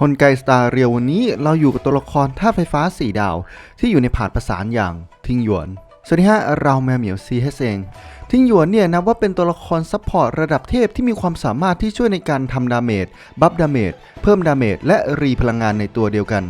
ฮอนไกสตาร์เรียววันนี้เราอยู่กับตัวละครท่าไฟฟ้า 4 ดาว ที่อยู่ในผาดประสานอย่างทิงหยวน สวัสดีฮะ เราแมวเหมียวซีเฮเซงทิงหยวนเนี่ยนับว่าเป็นตัวละครซัพพอร์ตระดับเทพที่มีความสามารถที่ช่วยในการทำดาเมจ บัฟดาเมจ เพิ่มดาเมจ และรีพลังงานในตัวเดียวกัน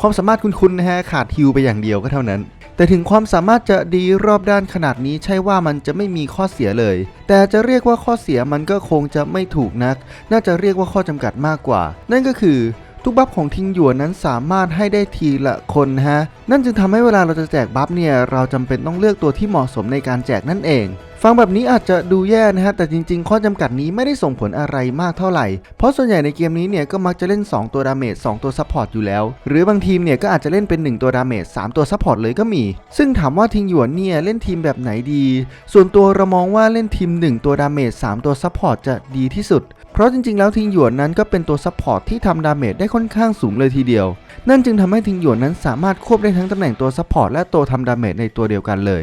ความสามารถคุณๆนะฮะขาดฮิวไปอย่างเดียวก็เท่านั้น แต่ถึงความสามารถจะดีรอบด้านขนาดนี้ใช่ว่ามันจะไม่มีข้อเสียเลย แต่จะเรียกว่าข้อเสียมันก็คงจะไม่ถูกนัก น่าจะเรียกว่าข้อจำกัดมากกว่า นั่นก็คือ ทุกบัฟของทิงหยวนนั้นสามารถให้ได้ทีละคนฮะ นั่นจึงทำให้เวลาเราจะแจกบัฟเนี่ยเราจำเป็นต้องเลือกตัวที่เหมาะสมในการแจกนั่นเอง ฟังแบบนี้อาจจะดูแย่นะฮะแต่จริง ๆ ข้อจำกัดนี้ไม่ได้ส่งผลอะไรมากเท่าไหร่ เพราะส่วนใหญ่ในเกมนี้เนี่ยก็มักจะเล่น 2 ตัวดาเมจ2ตัวซัพพอร์ตอยู่แล้ว หรือบางทีมเนี่ยก็อาจจะเล่นเป็น 1 ตัวดาเมจ3ตัวซัพพอร์ตเลยก็มี ซึ่งถามว่าทิงหยวนเนี่ยเล่นทีมแบบไหนดี ส่วนตัวเรามองว่าเล่นทีม 1 ตัวดาเมจ3ตัวซัพพอร์ตจะดีที่สุดเพราะจริงๆ แล้วทิงหยวนนั้นก็เป็นตัวซัพพอร์ตที่ทำดาเมจได้ค่อนข้างสูงเลยทีเดียว นั่นจึงทำให้ทิงหยวนนั้นสามารถควบได้ทั้งตำแหน่งตัวซัพพอร์ตและตัวทำดาเมจในตัวเดียวกันเลย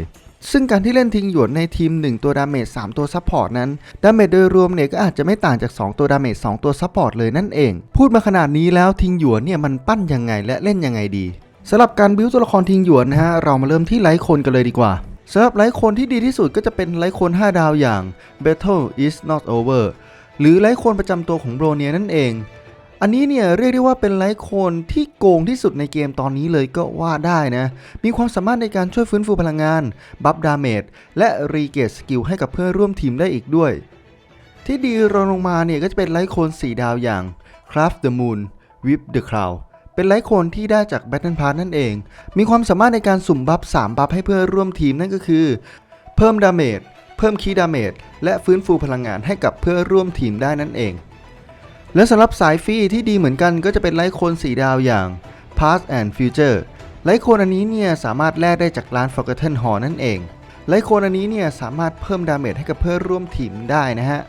ซึ่งการที่เล่นทิงหยวนในทีม 1 ตัวดาเมจ3ตัวซัพพอร์ตนั้น ดาเมจโดยรวมเนี่ยก็อาจจะไม่ต่างจาก 2 ตัวดาเมจ2ตัวซัพพอร์ตเลยนั่นเอง พูดมาขนาดนี้แล้วทิงหยวนเนี่ยมันปั้นยังไงและเล่นยังไงดีสำหรับการบิวตัวละครทิงหยวนนะฮะเรามาเริ่มที่ไลท์คนกันเลยดีกว่าสำหรับไลท์คนที่ดีที่สุดก็จะเป็นไลท์คน 5 ดาวอย่าง Battle is not over หรือไลท์โคนประจำตัวของโบรเนียนั่นเอง อันนี้เนี่ยเรียกได้ว่าเป็นไลท์โคนที่โกงที่สุดในเกมตอนนี้เลยก็ว่าได้นะ มีความสามารถในการช่วยฟื้นฟูพลังงาน บัฟดาเมจและรีเกตสกิลให้กับเพื่อนร่วมทีมได้อีกด้วย ที่ดีรองลงมาเนี่ยก็จะเป็นไลท์โคน 4 ดาวอย่าง Craft the Moon Whip the Cloud เป็นไลท์โคนที่ได้จาก Battle Pass นั่นเอง มีความสามารถในการสุ่มบัฟ 3 บัฟให้เพื่อนร่วมทีมนั่นก็คือ เพิ่มดาเมจเพิ่มคีย์ดาเมจและฟื้นฟูพลังงานให้กับเพื่อนร่วมทีมได้นั่นเอง และสำหรับสายฟรีที่ดีเหมือนกันก็จะเป็นไลท์โคน4ดาวอย่าง Past and Future ไลท์โคนอันนี้เนี่ยสามารถแลกได้จากร้าน Forgotten Hall นั่นเอง ไลท์โคนอันนี้เนี่ยสามารถเพิ่มดาเมจให้กับเพื่อนร่วมทีมได้นะฮะ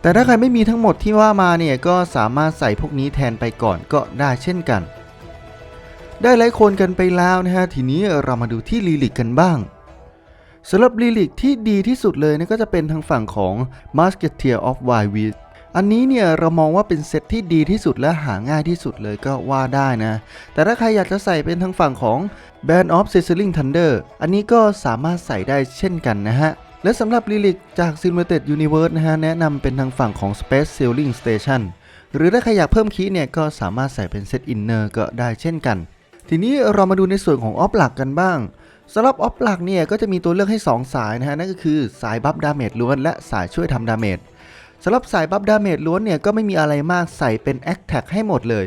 แต่ถ้าใครไม่มีทั้งหมดที่ว่ามาเนี่ยก็สามารถใส่พวกนี้แทนไปก่อนก็ได้เช่นกัน ได้ไลท์โคนกันไปแล้วนะฮะ ทีนี้เรามาดูที่ลีลิกกันบ้างสำหรับลีลิกที่ดีที่สุดเลยนะก็จะเป็นทางฝั่งของ Musketeer of Wild อันนี้เนี่ยเรามองว่าเป็นเซตที่ดีที่สุดและหาง่ายที่สุดเลยก็ว่าได้นะ แต่ถ้าใครอยากจะใส่เป็นทางฝั่งของ Band of Sizzling Thunder อันนี้ก็สามารถใส่ได้เช่นกันนะฮะ และสำหรับลิลิกจาก Simulated Universe นะฮะ แนะนำเป็นทางฝั่งของ Space Sailing Station หรือถ้าใครอยากเพิ่มคีย์เนี่ยก็สามารถใส่เป็นเซตอินเนอร์ก็ได้เช่นกัน ทีนี้เรามาดูในส่วนของออฟหลักกันบ้างสำหรับออฟหลักเนี่ยก็จะมีตัวเลือกให้ 2 สายนะฮะนั่นก็คือสายบัฟดาเมจล้วนและสายช่วยทำดาเมจ สำหรับสายบัฟดาเมจล้วนเนี่ยก็ไม่มีอะไรมากใส่เป็นแอคแท็กให้หมดเลย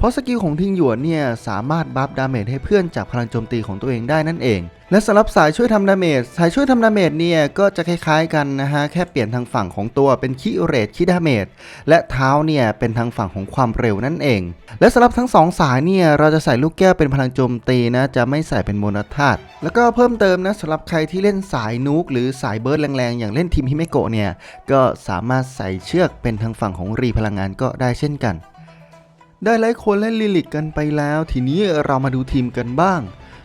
เพราะสกิลของทิงหยวนเนี่ยสามารถบัฟดาเมจให้เพื่อนจากพลังโจมตีของตัวเองได้นั่นเอง และสำหรับสายช่วยทำดาเมจสายช่วยทำดาเมจเนี่ยก็จะคล้ายๆกันนะฮะแค่เปลี่ยนทางฝั่งของตัวเป็นคิเรตคิดาเมจและเท้าเนี่ยเป็นทางฝั่งของความเร็วนั่นเอง และสำหรับทั้งสองสายเนี่ยเราจะใส่ลูกแก้วเป็นพลังโจมตีนะจะไม่ใส่เป็นโมนาธาตุแล้วก็เพิ่มเติมนะสำหรับใครที่เล่นสายนูกหรือสายเบิร์ดแรงๆอย่างเล่นทีมฮิเมโกะเนี่ยก็สามารถใส่เชือกเป็นทางฝั่งของรีพลังงานก็ได้เช่นกัน ได้ไลค์คนและลิลิกกันไปแล้ว ทีนี้เรามาดูทีมกันบ้าง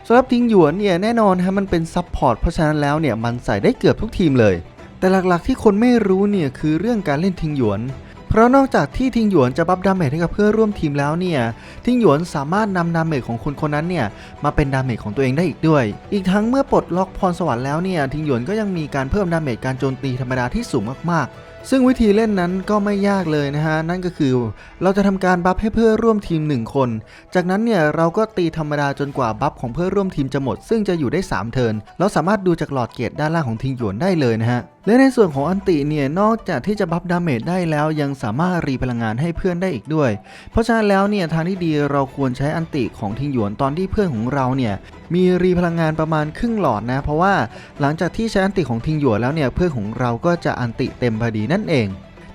สำหรับทิงหยวนเนี่ยแน่นอนฮะมันเป็นซับพอร์ตเพราะฉะนั้นแล้วเนี่ยมันใส่ได้เกือบทุกทีมเลย แต่หลักๆที่คนไม่รู้เนี่ยคือเรื่องการเล่นทิงหยวน เพราะนอกจากที่ทิงหยวนจะบัฟดาเมจให้กับเพื่อร่วมทีมแล้วเนี่ยทิงหยวนสามารถนำดาเมจของคนคนนั้นเนี่ยมาเป็นดาเมจของตัวเองได้อีกด้วย อีกทั้งเมื่อปลดล็อกพรสวรรค์แล้วเนี่ยทิงหยวนก็ยังมีการเพิ่มดาเมจการโจมตีธรรมดาที่สูงมากๆ ซึ่งวิธีเล่นนั้นก็ไม่ยากเลยนะฮะ นั่นก็คือเราจะทำการบัฟให้เพื่อร่วมทีม 1 คน จากนั้นเนี่ยเราก็ตีธรรมดาจนกว่าบัฟของเพื่อร่วมทีมจะหมด ซึ่งจะอยู่ได้ 3 เทิร์นเราสามารถดูจากหลอดเกตด้านล่างของทิงหยวนได้เลยนะฮะ และในส่วนของอันติเนี่ยนอกจากที่จะบัฟดาเมจได้แล้วยังสามารถรีพลังงานให้เพื่อนได้อีกด้วย เพราะฉะนั้นแล้วเนี่ยทางที่ดีเราควรใช้อันติของทิงหยวนตอนที่เพื่อนของเราเนี่ยมีรีพลังงานประมาณครึ่งหลอดนะ เพราะว่าหลังจากที่ใช้อันติของทิงหยวนแล้วเนี่ยเพื่อนของเราก็จะอันติเต็มพอดีนั่นเอง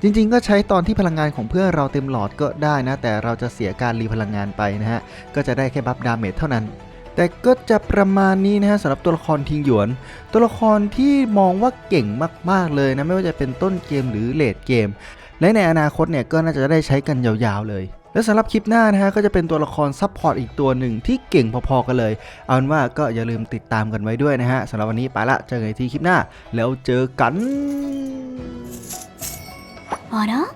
จริงๆ ก็ใช้ตอนที่พลังงานของเพื่อนเราเต็มหลอดก็ได้นะ แต่เราจะเสียการรีพลังงานไปนะฮะ ก็จะได้แค่บัฟดาเมจเท่านั้น แต่ก็จะประมาณนี้นะฮะสำหรับตัวละครทิงหยวน ตัวละครที่มองว่าเก่งมากๆเลยนะไม่ว่าจะเป็นต้นเกมหรือเลดเกม และในอนาคตเนี่ยก็น่าจะได้ใช้กันยาวๆเลยและสำหรับคลิปหน้านะฮะก็จะเป็นตัวละครซับพอร์ตอีกตัวหนึ่งที่เก่งพอๆกันเลย เอาเป็นว่าก็อย่าลืมติดตามกันไว้ด้วยนะฮะสำหรับวันนี้ไปละเจอกันที่คลิปหน้า แล้วเจอกัน あら？